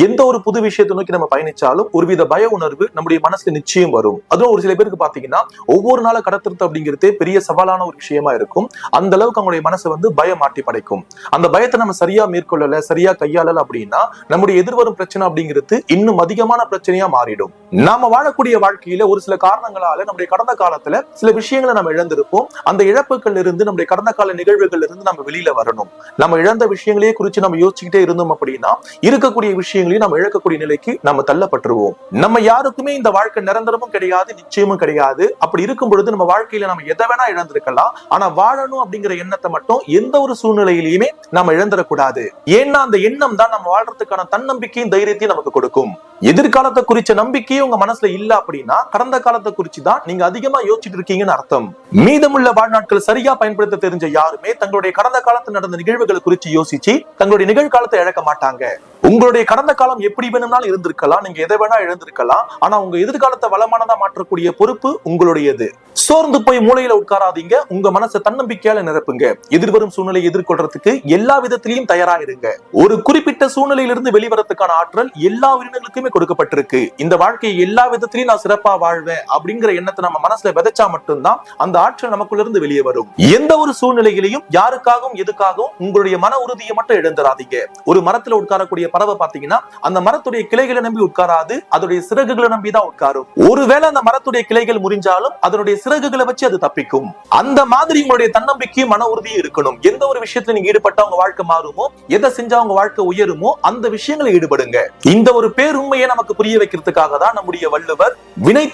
எந்த ஒரு புது விஷயத்தை நோக்கி நம்ம பயணிச்சாலும் ஒருவித பய உணர்வு நம்முடைய மனசுல நிச்சயம் வரும். அதுவும் ஒரு சில பேருக்கு பாத்தீங்கன்னா ஒவ்வொரு நாள கடத்துறது அப்படிங்கிறதே பெரிய சவாலான ஒரு விஷயமா இருக்கும். அந்த அளவுக்கு அவங்களுடைய மனசை வந்து பயம் மாட்டி படைக்கும். அந்த பயத்தை நம்ம சரியா மேற்கொள்ளல சரியா கையாளல அப்படின்னா நம்முடைய எதிர்வரும் பிரச்சனை அப்படிங்கிறது இன்னும் அதிகமான பிரச்சனையா மாறிடும். நாம வாழக்கூடிய வாழ்க்கையில ஒரு சில காரணங்களால நம்முடைய கடந்த காலத்துல சில விஷயங்களை நம்ம இழந்திருப்போம். அந்த இழப்புகள் இருந்து நம்முடைய கடந்த கால நிகழ்வுகள் இருந்து நம்ம வெளியில வரணும். நம்ம இழந்த விஷயங்களையே குறிச்சு நம்ம யோசிச்சுக்கிட்டே இருந்தோம் அப்படின்னா இருக்கக்கூடிய விஷயம் விஷயங்களையும் நம்ம இழக்கக்கூடிய நிலைக்கு நம்ம தள்ளப்பட்டுருவோம். நம்ம யாருக்குமே இந்த வாழ்க்கை நிரந்தரமும் கிடையாது நிச்சயமும் கிடையாது. அப்படி இருக்கும் பொழுது நம்ம வாழ்க்கையில நம்ம எதை வேணா இழந்திருக்கலாம். ஆனா வாழணும் அப்படிங்கிற எண்ணத்தை மட்டும் எந்த ஒரு சூழ்நிலையிலையுமே நம்ம இழந்துடக்கூடாது. ஏன்னா அந்த எண்ணம் தான் நம்ம வாழ்றதுக்கான தன்னம்பிக்கையும் தைரியத்தையும் நமக்கு கொடுக்கும். எதிர்காலத்தை குறிச்ச நம்பிக்கையே உங்க மனசுல இல்ல அப்படின்னா கடந்த காலத்தை குறிச்சு தான் நீங்க அதிகமா யோசிச்சுட்டு இருக்கீங்கன்னு அர்த்தம். மீதமுள்ள வாழ்நாட்கள் சரியா பயன்படுத்த தெரிஞ்ச யாருமே தங்களுடைய கடந்த காலத்தில் நடந்த நிகழ்வுகளை குறிச்சு யோசிச்சு தங்களுடைய நிகழ்காலத்தை இழக்க மாட்டாங்க. உங்களுடைய கடந்த காலம் எப்படி வேணும்னாலும் இருந்திருக்கலாம். நீங்க எதை வேணா இழந்திருக்கலாம். ஆனா உங்க எதிர்காலத்தை வளமானதா மாற்றக்கூடிய பொறுப்பு உங்களுடையது. சோர்ந்து போய் மூலையில உட்காராதீங்க. உங்க மனசை தன்னம்பிக்கையால நிரப்புங்க. எதிர்வரும் சூழ்நிலையை எதிர்கொள்றதுக்கு எல்லா விதத்திலையும் தயாரா இருங்க ஒரு குறிப்பிட்ட சூழ்நிலையிலிருந்து வெளிவரத்துக்கான ஆற்றல் எல்லா உயிரினங்களுக்குமே கொடுக்கப்பட்டிருக்கு. இந்த வாழ்க்கையை எல்லா விதத்திலையும் நான் சிறப்பா வாழ்வேன் அப்படிங்கிற எண்ணத்தை நம்ம மனசுல விதைச்சா மட்டும்தான் அந்த ஆற்றல் நமக்குள்ள இருந்து வெளியே வரும். எந்த ஒரு சூழ்நிலையிலையும் யாருக்காகவும் எதுக்காகவும் உங்களுடைய மன உறுதியை மட்டும் இழந்துடாதீங்க ஒரு மரத்துல உட்காரக்கூடிய பறவை பாத்தீங்கன்னா அந்த மரத்துடைய கிளைகளை நம்பி உட்காராது அதோடைய சிறகுகளை நம்பி தான் உட்காரும். ஒருவேளை அந்த மரத்துடைய கிளைகள் முறிஞ்சாலும் அதனுடைய சிறகுகளை வச்சு அது தப்பிக்கும். அந்த மாதிரி உங்களுடைய தன்னம்பிக்கையும் மன உறுதியும் இருக்கணும். எந்த ஒரு விஷயத்துல நீங்க ஈடுபட்டா உங்க வாழ்க்கை மாறுமோ எதை செஞ்சா உங்க வாழ்க்கை உயருமோ அந்த விஷயங்களை ஈடுபடுங்க. இந்த ஒரு பேருண்மையை நமக்கு புரிய வைக்கிறதுக்காக தான் நம்முடைய வள்ளுவர் வினை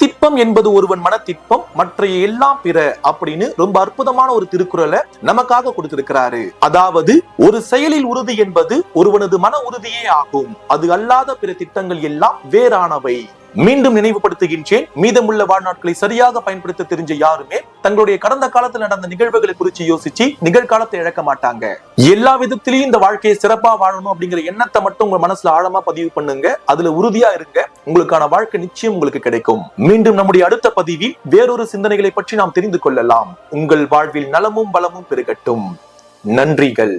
என்பது ஒருவன் மனத்திற்பம் மற்ற எல்லாம் பிற அப்படின்னு ரொம்ப அற்புதமான ஒரு திருக்குறளை நமக்காக கொடுத்திருக்கிறாரு. அதாவது ஒரு செயலில் உறுதி என்பது ஒருவனது மன உறுதியை ஆகும். அது அல்லாத பிற திட்டங்கள் எல்லாம் வேறானவை. மீண்டும் நினைவுபடுத்துகின்றேன் மீதமுள்ள வாழ்நாட்களை சரியாக பயன்படுத்த தெரிஞ்ச யாருமே தங்களுடைய கடந்த காலத்தில் நடந்த நிகழ்வுகளை குறித்து யோசிச்சு நிகழ்காலத்தை இழக்க மாட்டாங்க. எல்லா விதத்திலையும் இந்த வாழ்க்கையை சிறப்பா வாழணும் அப்படிங்கிற எண்ணத்தை மட்டும் உங்க மனசுல ஆழமா பதிவு பண்ணுங்க. அதுல உறுதியா இருங்க. உங்களுக்கான வாழ்க்கை நிச்சயம் உங்களுக்கு கிடைக்கும். மீண்டும் நம்முடைய அடுத்த பதிவில் வேறொரு சிந்தனைகளை பற்றி நாம் தெரிந்து கொள்ளலாம். உங்கள் வாழ்வில் நலமும் பலமும் பெருகட்டும். நன்றிகள்.